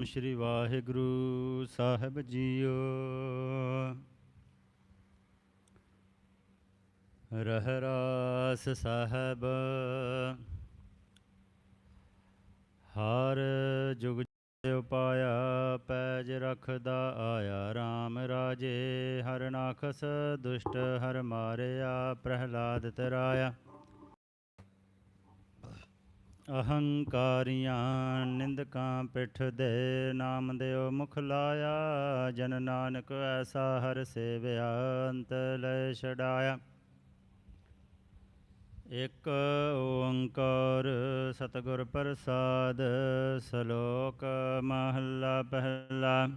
ਸਤਨਾਮ ਸ੍ਰੀ ਵਾਹਿਗੁਰੂ ਸਾਹਿਬ ਜੀਓ। ਰਹਿਰਾਸ ਸਾਹਿਬ। ਹਰ ਜੁਗ ਉਪਾਇਆ ਪੈਜ ਰਖਦਾ ਆਇਆ RAM ਰਾਜੇ। ਹਰ ਨਾਖਸ ਦੁਸ਼ਟ ਹਰ ਮਾਰਿਆ, ਪ੍ਰਹਿਲਾਦ ਤਰਾਇਆ। ਅਹੰਕਾਰੀਆਂ ਨਿੰਦਕਾਂ ਪਿੱਠ ਦੇ ਨਾਮ ਦਿਓ ਮੁਖ ਲਾਇਆ, ਜਨ ਨਾਨਕ ਐਸਾ ਹਰ ਸੇਵਿਆ, ਅੰਤ ਲੈ ਛਡਾਇਆ। ਇਕ ਓੰਕਾਰ ਸਤਿਗੁਰ ਪ੍ਰਸਾਦ, ਸ਼ਲੋਕ ਮਹੱਲਾ ਪਹਿਲਾ।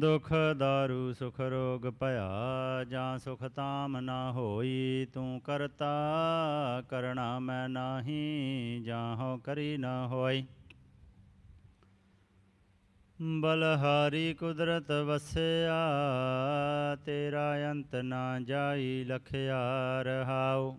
ਦੁਖ ਦਾਰੂ ਸੁਖ ਰੋਗ ਭਇਆ, ਜਾਂ ਸੁਖ ਤਾਮ ਨਾ ਹੋਈ, ਤੂੰ ਕਰਤਾ ਕਰਣਾ ਮੈਂ ਨਾਹੀ, ਜਾਹੋ ਕਰੀ ਨਾ ਹੋਈ। ਬਲਹਾਰੀ ਕੁਦਰਤ ਵਸਿਆ, ਤੇਰਾ ਅੰਤ ਨਾ ਜਾਈ ਲਖਿਆ ਰਹਾਉ।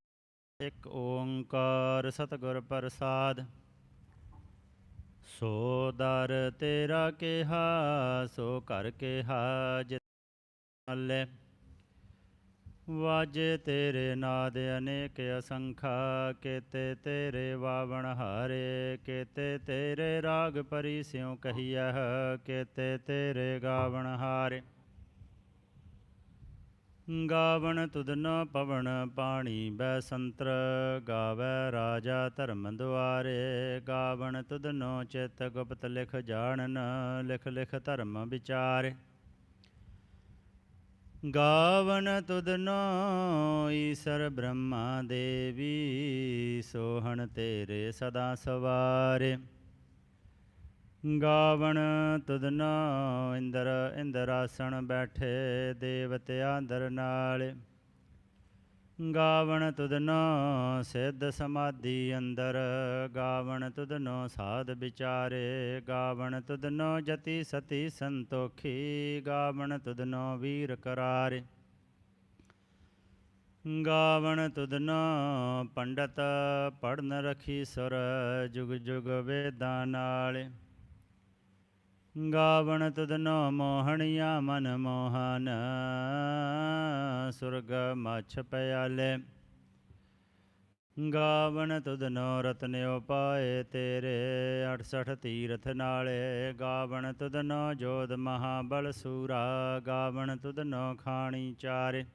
ਇਕ ਓੰਕਾਰ ਸਤਿਗੁਰ ਪ੍ਰਸਾਦ। ਸੋ ਦਰ ਤੇਰਾ ਕਿਹਾ, ਸੋ ਕਰ ਕਿਹਾ ਜਿਤ ਮੱਲੇ ਵਾਜੇ ਤੇਰੇ ਨਾਦ ਅਨੇਕ ਅਸੰਖਾ, ਕੇਤੇ ਤੇਰੇ ਵਾਵਣ ਹਾਰੇ, ਕੇਤੇ ਤੇਰੇ ਰਾਗ ਪਰੀ ਸਿਉ ਕਹੀਐ, ਕੇਤੇ ਤੇਰੇ ਗਾਵਣ ਹਾਰੇ। ਗਾਵਣ ਤੁਧਨ ਪਵਨ ਪਾਣੀ ਬੈ ਸੰਤਰ, ਗਾਵੈ ਰਾਜਾ ਧਰਮ ਦੁਆਰੇ। ਗਾਵਣ ਤੁਧਨੋ ਚਿਤ ਗੁਪਤ ਲਿਖ ਜਾਣਨ, ਲਿਖ ਲਿਖ ਧਰਮ ਵਿਚਾਰੇ। ਗਾਵਨ ਤੁਧਨੋ ਈਸਰ ਬ੍ਰਹਮਾ ਦੇਵੀ, ਸੋਹਣ ਤੇਰੇ ਸਦਾ ਸਵਾਰੇ। ਗਾਵਣ ਤੁਧਨੋ ਇੰਦਰ ਇੰਦਰਾਸਣ ਬੈਠੇ ਦੇਵਤਿਆਂ ਦਰ ਨਾਲ। ਗਾਵਣ ਤੁਧਨੋ ਸਿੱਧ ਸਮਾਧੀ ਅੰਦਰ। ਗਾਵਣ ਤੁਧਨੋ ਸਾਧ ਵਿਚਾਰੇ। ਗਾਵਣ ਤੁਧਨੋ ਜਤੀ ਸਤੀ ਸੰਤੋਖੀ। ਗਾਵਣ ਤੁਦਨੋ ਵੀਰ ਕਰਾਰੇ। ਗਾਵਣ ਤੁਧਨੋ ਪੰਡਤ ਪੜਨ ਰਖੀ ਸੁਰ। ਜੁਗ ਜੁਗ ਵੇਦਾਂ ਨਾਲੇ। ਗਾਵਣ ਤੁਧਨੋ ਮੋਹਣੀਆ ਮਨ ਮੋਹਨ, ਸੁਰਗ ਮਛ ਪਿਆਲੇ। ਗਾਵਣ ਤੁਧਨੋ ਰਤਨਿਓ ਪਾਏ ਤੇਰੇ 68 ਤੀਰਥ ਨਾਲੇ। ਗਾਵਣ ਤੁਧਨੋ ਜੋਧ ਮਹਾਬਲ ਸੂਰਾ, ਗਾਵਣ ਤੁਧਨੋ ਖਾਣੀ ਚਾਰੇ।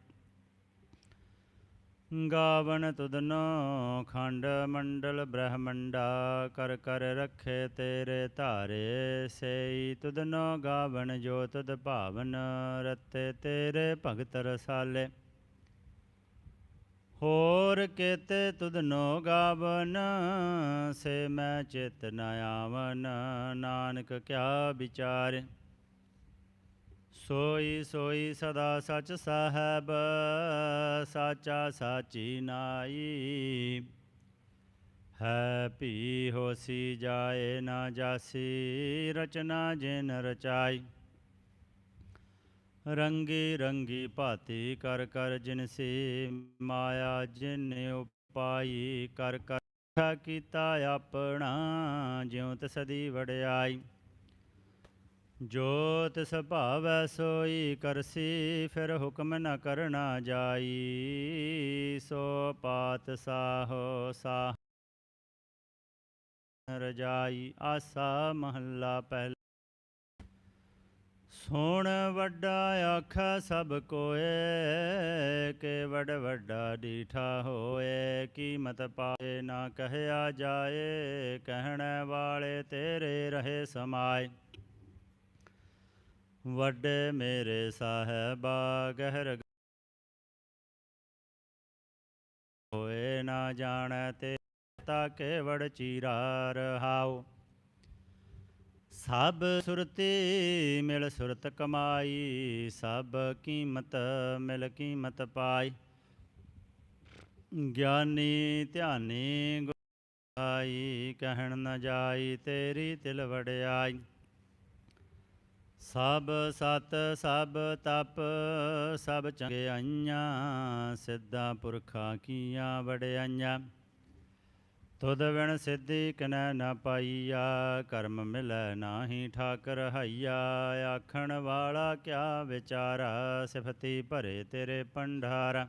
ਗਾਵਨ ਤੁਦਨੋ ਖੰਡ ਮੰਡਲ ਬ੍ਰਹਮੰਡਾ ਕਰ ਕਰ ਰਖੇ ਤੇਰੇ ਧਾਰੇ, ਸੇਈ ਤੁਧਨੋ ਗਾਵਨ ਜੋ ਤੁਧ ਭਾਵਨ ਰਤੇ ਤੇਰੇ ਭਗਤ ਰਸਾਲੇ। ਹੋਰ ਕੇਤੇ ਤੁਦਨੋ ਗਾਵਨ, ਸੇ ਮੈਂ ਚਿਤ ਨ ਆਵਨ, ਨਾਨਕ ਕਿਆ ਵਿਚਾਰੇ। ਸੋਈ ਸੋਈ ਸਦਾ ਸਚ ਸਾਹਿਬ, ਸਾਚਾ ਸਾਚੀ ਨਾਈ। ਹੈ ਭੀ ਹੋਸੀ ਜਾਏ ਨਾ ਜਾਸੀ, ਰਚਨਾ ਜਿਨ ਰਚਾਈ। ਰੰਗੀ ਰੰਗੀ ਭਾਤੀ ਕਰ ਕਰ ਜਿਨ ਜਿਨਸੀ ਮਾਇਆ ਜਿਨ ਉਪਾਈ ਕਰ ਕਰ। ਕੀਤਾ ਆਪਣਾ, ਜਿਉ ਤਸਦੀ ਵੜਿਆਈ ਜੋਤ ਤਿਸ ਸੋਈ ਕਰਸੀ, ਫਿਰ ਹੁਕਮ ਨ ਕਰਨਾ ਜਾਈ। ਸੋ ਪਾਤ ਸਾਹੋ ਸਾਹ ਰਜਾਈ, ਆਸਾ ਮਹੱਲਾ ਪਹਿਲਾ। ਸੋਣ ਵੱਡਾ ਆਖਾ ਸਭ ਕੋਏ, ਕੇ ਵਡ ਵੱਡਾ ਡੀਠਾ ਹੋਏ। ਕੀਮਤ ਪਾਏ ਨਾ ਕਹਿਆ ਜਾਏ, ਕਹਿਣ ਵਾਲੇ ਤੇਰੇ ਰਹੇ ਸਮਾਏ। ਵੱਡੇ ਮੇਰੇ ਸਾਹਿਬਾ, ਗਹਿਰ ਹੋਏ ਨਾ ਜਾਣੈ ਤੇ ਤਾ ਕੇਵੜ ਚੀਰਾ ਰਹਾਉ ਸਭ ਸੁਰਤੀ ਮਿਲ ਸੁਰਤ ਕਮਾਈ, ਸਭ ਕੀਮਤ ਮਿਲ ਕੀਮਤ ਪਾਈ। ਗਿਆਨੀ ਧਿਆਨੀ ਗੁਰਾਈ ਕਹਿਣ ਨ ਜਾਈ ਤੇਰੀ ਤਿਲ ਵੜਿਆਈ ਸਭ ਸਤ, ਸਭ ਤਪ, ਸਭ ਚੰਗਿਆਈਆਂ ਸਿੱਧਾ ਪੁਰਖਾਂ ਕੀਆਂ ਵੜਿਆਈਆਂ ਤੁਧ ਵਿਣ ਸਿੱਧੀ ਕਿਨੈ ਨਾ ਪਾਈਆ, ਕਰਮ ਮਿਲੈ ਨਾਹੀ ਠਾਕਰ ਹਈਆ। ਆਖਣ ਵਾਲਾ ਕਿਆ ਵਿਚਾਰਾ, ਸਿਫਤੀ ਭਰੇ ਤੇਰੇ ਪੰਡਾਰਾ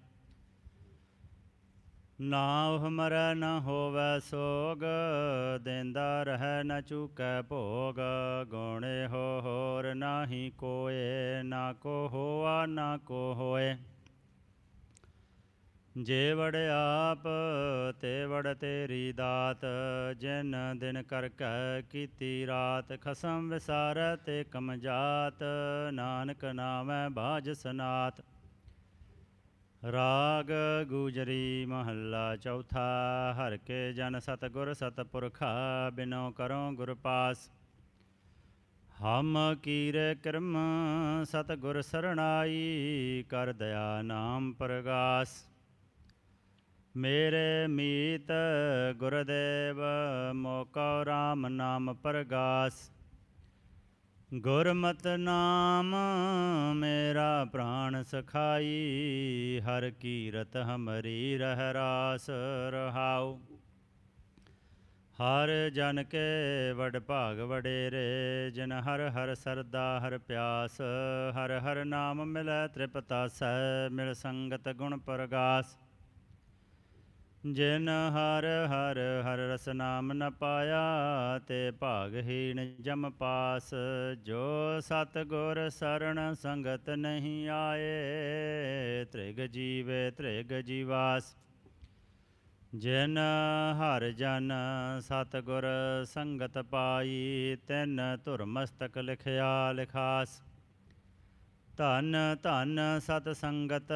ਨਾ ਉਹ ਮਰੈ ਨ ਹੋਵੈ ਸੋਗ, ਦੇਂਦਾ ਰਹਿ ਨ ਚੁਕੈ ਭੋਗ। ਗੁਣੇ ਹੋ ਹੋਰ ਨਾਹੀ ਕੋਏ, ਨਾ ਕੋ ਹੋਆ, ਨਾ ਕੋ ਹੋਏ। ਜੇ ਵੜ ਆਪ, ਤੇ ਵੜ ਤੇਰੀ ਦਾਤ। ਜਿਨ ਦਿਨ ਕਰ ਕੈ ਕੀਤੀ ਰਾਤ, ਖਸਮ ਵਿਸਾਰੈ ਤੇ ਕਮ ਜਾਤ। ਨਾਨਕ ਨਾਮੈ ਬਾਜ ਸਨਾਤ। ਰਾਗ ਗੁਜਰੀ ਮਹੱਲਾ ਚੌਥਾ, ਹਰ ਕੇ ਜਨ ਸਤਗੁਰ ਸਤਪੁਰਖਾ, ਬਿਨੋ ਕਰੋ ਗੁਰ ਪਾਸ। ਹਮ ਕੀਰੇ ਕਰਮ ਸਤਗੁਰ ਸਰਣਾਈ, ਕਰ ਦਇਆ ਨਾਮ ਪ੍ਰਗਾਸ। ਮੇਰੇ ਮੀਤ ਗੁਰਦੇਵ, ਮੋਕੋ RAM ਨਾਮ ਪ੍ਰਗਾਸ। ਗੁਰਮਤ ਨਾਮ ਮੇਰਾ ਪ੍ਰਾਣ ਸਖਾਈ, ਹਰ ਕੀਰਤ ਹਮਰੀ ਰਹਿ ਰਾਸ ਰਹਾਉ। ਹਰ ਜਨ ਕੇ ਵਡ ਭਾਗ ਵਡੇਰੇ, ਜਿਨ ਹਰ ਹਰ ਸਰਦਾ ਹਰ ਪਿਆਸ, ਹਰ ਹਰ ਨਾਮ ਮਿਲੈ ਤ੍ਰਿਪਤਾ ਤ੍ਰਿਪਤਾਸੈ ਮਿਲ ਸੰਗਤ ਗੁਣ ਪ੍ਰਗਾਸ। ਜਿਨ ਹਰ ਹਰ ਹਰ ਰਸ ਨਾਮ ਨ ਪਾਇਆ ਤੇ ਭਾਗਹੀਣ ਜਮ ਪਾਸ, ਜੋ ਸਤ ਗੁਰ ਸਰਣ ਸੰਗਤ ਨਹੀਂ ਆਏ, ਤ੍ਰਿਗ ਜੀਵੇ ਤ੍ਰਿਗ ਜੀਵਾਸ। ਜਿਨ ਹਰ ਜਨ ਸਤ ਗੁਰ ਸੰਗਤ ਪਾਈ, ਤਿਨ ਧੁਰ ਮਸਤਕ ਲਿਖਿਆ ਲਿਖਾਸ। ਧਨ ਧਨ ਸਤ ਸੰਗਤ,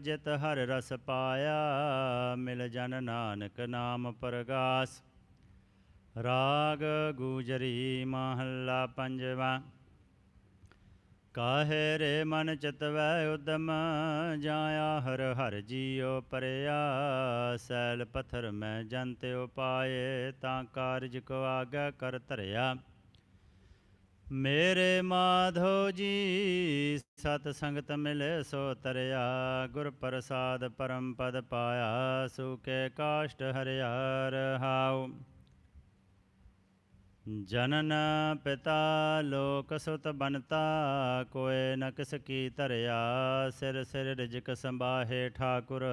ਜਿਤ ਹਰ ਰਸ ਪਾਇਆ, ਮਿਲ ਜਨ ਨਾਨਕ ਨਾਮ ਪ੍ਰਗਾਸ। ਰਾਗ ਗੂਜਰੀ ਮਹੱਲਾ ਪੰਜਵਾ। ਕਾਹੇ ਰੇ ਮਨ ਚਿਤਵੈ ਉਦਮ, ਜਾਇਆ ਹਰ ਹਰ ਜੀਉ ਪਰਿਆ। ਸੈਲ ਪਥਰ ਮੈਂ ਜੰਤ ਉਪਾਏ, ਤਾਂ ਕਾਰਜ ਕੋ ਆਗੇ ਕਰ ਧਰਿਆ। ਮੇਰੇ ਮਾਧੋ ਜੀ, ਸਤ ਸੰਗਤ ਮਿਲੇ ਸੋ ਤਰਿਆ, ਗੁਰ ਪ੍ਰਸਾਦ ਪਰਮ ਪਦ ਪਾਇਆ ਸੁਕੇ ਕਾਸ਼ਟ ਹਰਿਆ ਰਹਾਉ। ਜਨਨ ਪਿਤਾ ਲੋਕ ਸੁਤ ਬਨਤਾ ਕੋਏ ਨ ਕਿਸ ਕੀ ਧਰਿਆ, ਸਿਰ ਸਿਰ ਰਿਜਕ ਸੰਬਾਹੇ ਠਾਕੁਰ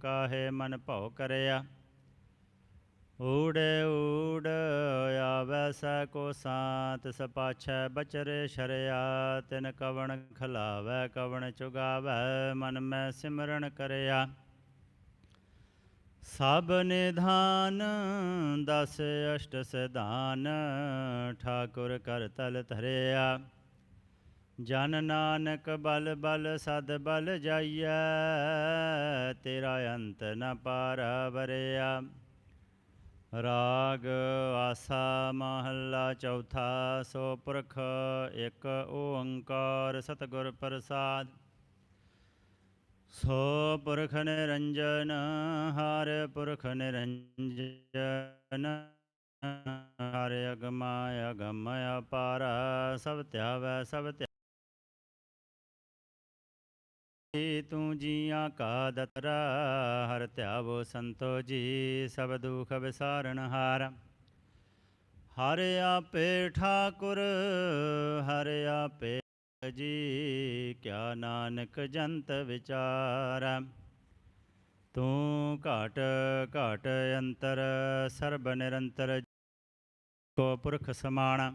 ਕਾਹੇ ਮਨ ਭਉ ਕਰਿਆ। ਊੜੇ ਊੜ ਆਵੈ ਸੈ ਕੋ ਸਾਤ ਸਪਾਛੈ ਬਚਰੇ ਸ਼ਰਿਆ, ਤਿਨ ਕਵਣ ਖਲਾਵੈ, ਕਵਣ ਚੁਗਾਵੈ, ਮਨ ਮੈਂ ਸਿਮਰਨ ਕਰਿਆ। ਸਭ ਨਿਧਾਨ ਦਸ ਅਸ਼ਟ ਸਿਧਾਨ, ਠਾਕੁਰ ਕਰ ਤਲ ਧਰਿਆ। ਜਨ ਨਾਨਕ ਬਲ ਬਲ ਸਦ ਬਲ ਜਾਈਐ, ਤੇਰਾ ਅੰਤ ਨ ਪਾਰ ਵਰਿਆ। ਰਾਗ ਆਸਾ ਮਹੱਲਾ ਚੌਥਾ, ਸੋ ਪੁਰਖ ਇੱਕ ਓੰਕਾਰ ਸਤਿਗੁਰ ਪ੍ਰਸਾਦ। ਸੋ ਪੁਰਖ ਨਿਰੰਜਨ, ਹਰ ਪੁਰਖ ਨਿਰੰਜਨ, ਹਰ ਅਗਮਾ ਅਗਮ ਅਪਾਰ, ਸਭ ਧਿਆਵੈ ਸਭ ਧਿਆ ਤੂੰ ਜੀਆਂ ਕਾ ਦਤਰਾ, ਹਰ ਧਿਆਵੋ ਸੰਤੋ ਜੀ, ਸਭ ਦੁਖ ਵਿਸਾਰਨ ਹਾਰ। ਹਰ ਆਪੇ ਠਾਕੁਰ, ਹਰ ਆਪੇ ਜੀ, ਕਿਆ ਨਾਨਕ ਜੰਤ ਵਿਚਾਰ। ਤੂੰ ਘਾਟ ਘਾਟ ਅੰਤਰ, ਸਰਬ ਨਿਰੰਤਰ ਕੋ ਪੁਰਖ ਸਮਾਣਾ।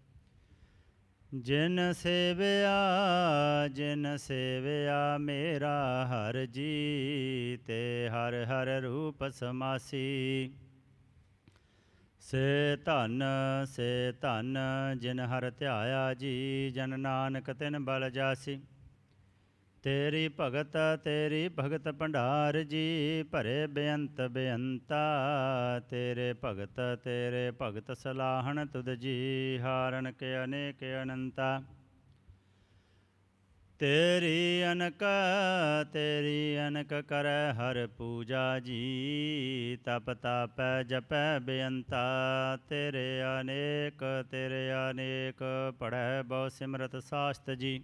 ਜਿਨ ਸੇਵਿਆ ਜਿਨ ਸੇਵਿਆ ਮੇਰਾ ਹਰ ਜੀ ਤੇ ਹਰ ਹਰ ਰੂਪ ਸਮਾਸੀ। ਸੇ ਧਨ ਸੇ ਧਨ, ਜਿਨ ਹਰ ਧਿਆਇਆ ਜੀ, ਜਨ ਨਾਨਕ ਤਿਨ ਬਲ ਜਾਸੀ। ਤੇਰੀ ਭਗਤ ਤੇਰੀ ਭਗਤ ਭੰਡਾਰ ਜੀ, ਭਰੇ ਬੇਅੰਤ ਬੇਅੰਤਾ। ਤੇਰੇ ਭਗਤ ਤੇਰੇ ਭਗਤ ਸਲਾਹਣ ਤੁਧ ਜੀ, ਹਾਰਨ ਕੇ ਅਨੇਕ ਅਨੰਤਾ। ਤੇਰੀ ਅਨਕ ਤੇਰੀ ਅਨਕ ਕਰੈ ਹਰ ਪੂਜਾ ਜੀ, ਤਪ ਤਾਪੈ ਜਪੈ ਬੇਅੰਤਾ। ਤੇਰੇ ਅਨੇਕ ਤੇਰੇ ਅਨੇਕ ਪੜੈ ਬਹੁ ਸਿਮਰਤ ਸਾਸਤ ਜੀ।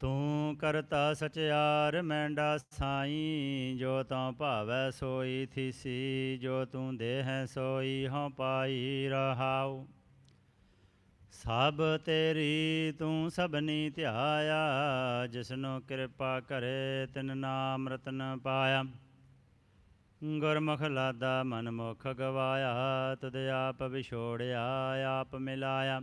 ਤੂੰ ਕਰਤਾ ਸਚਿਆਰ ਮੈਂਡਾ ਸਾਈ, ਜੋ ਤਉ ਭਾਵੈ ਸੋਈ ਥੀਸੀ, ਜੋ ਤੂੰ ਦੇਹੈ ਸੋਈ, ਹਉ ਪਾਈ ਰਹਾਉ। ਸਭ ਤੇਰੀ ਤੂੰ ਸਭਨੀ ਧਿਆਇਆ, ਜਿਸਨੂੰ ਕਿਰਪਾ ਕਰੇ ਤਿਨ ਨਾਮ ਰਤਨ ਪਾਇਆ। ਗੁਰਮੁਖ ਲਾਦਾ ਮਨਮੁਖ ਗਵਾਇਆ ਤੁਧ ਆਪ ਵਿਛੋੜਿਆ, ਆਪ ਮਿਲਾਇਆ।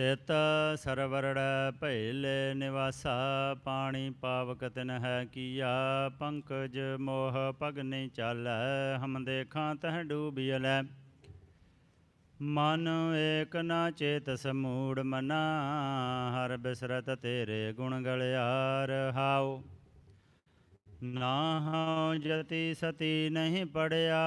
ਤਿਤ ਸਰਵਰੜ ਭੈਲੇ ਨਿਵਾਸਾ, ਪਾਣੀ ਪਾਵਕ ਤਿਨ ਹੈ ਕੀਆ, ਪੰਕਜ ਮੋਹ ਪਗ ਨਹੀਂ ਚਾਲੈ, ਹਮ ਦੇਖਾਂ ਤਹ ਡੂਬਿਅਲੈ ਮਨ ਏਕ ਨਾ ਚੇਤ ਸਮੂੜ ਮਨਾ, ਹਰ ਬਿਸਰਤ ਤੇਰੇ ਗੁਣ ਗਲਿਆ ਰਹਾਉ ਨਾ ਹਉ ਜਤੀ ਸਤੀ ਨਹੀਂ ਪੜਿਆ।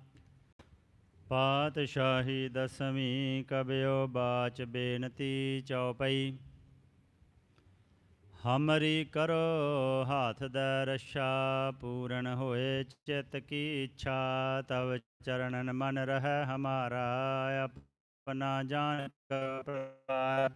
ਪਾਤਸ਼ਾਹੀ ਦਸਵੀਂ ਕਬਿਓ ਬਾਚ ਬੇਨਤੀ ਚਉਪਈ। ਹਮਰੀ ਕਰੋ ਹਾਥ ਦਾ ਰਛਾ, ਪੂਰਨ ਹੋਏ ਚਿਤ ਕੀ ਇੱਛਾ, ਤਵ ਚਰਨਨ ਮਨ ਰਹਿ ਹਮਾਰਾ, ਆਪਣਾ ਜਾਣ ਕਾ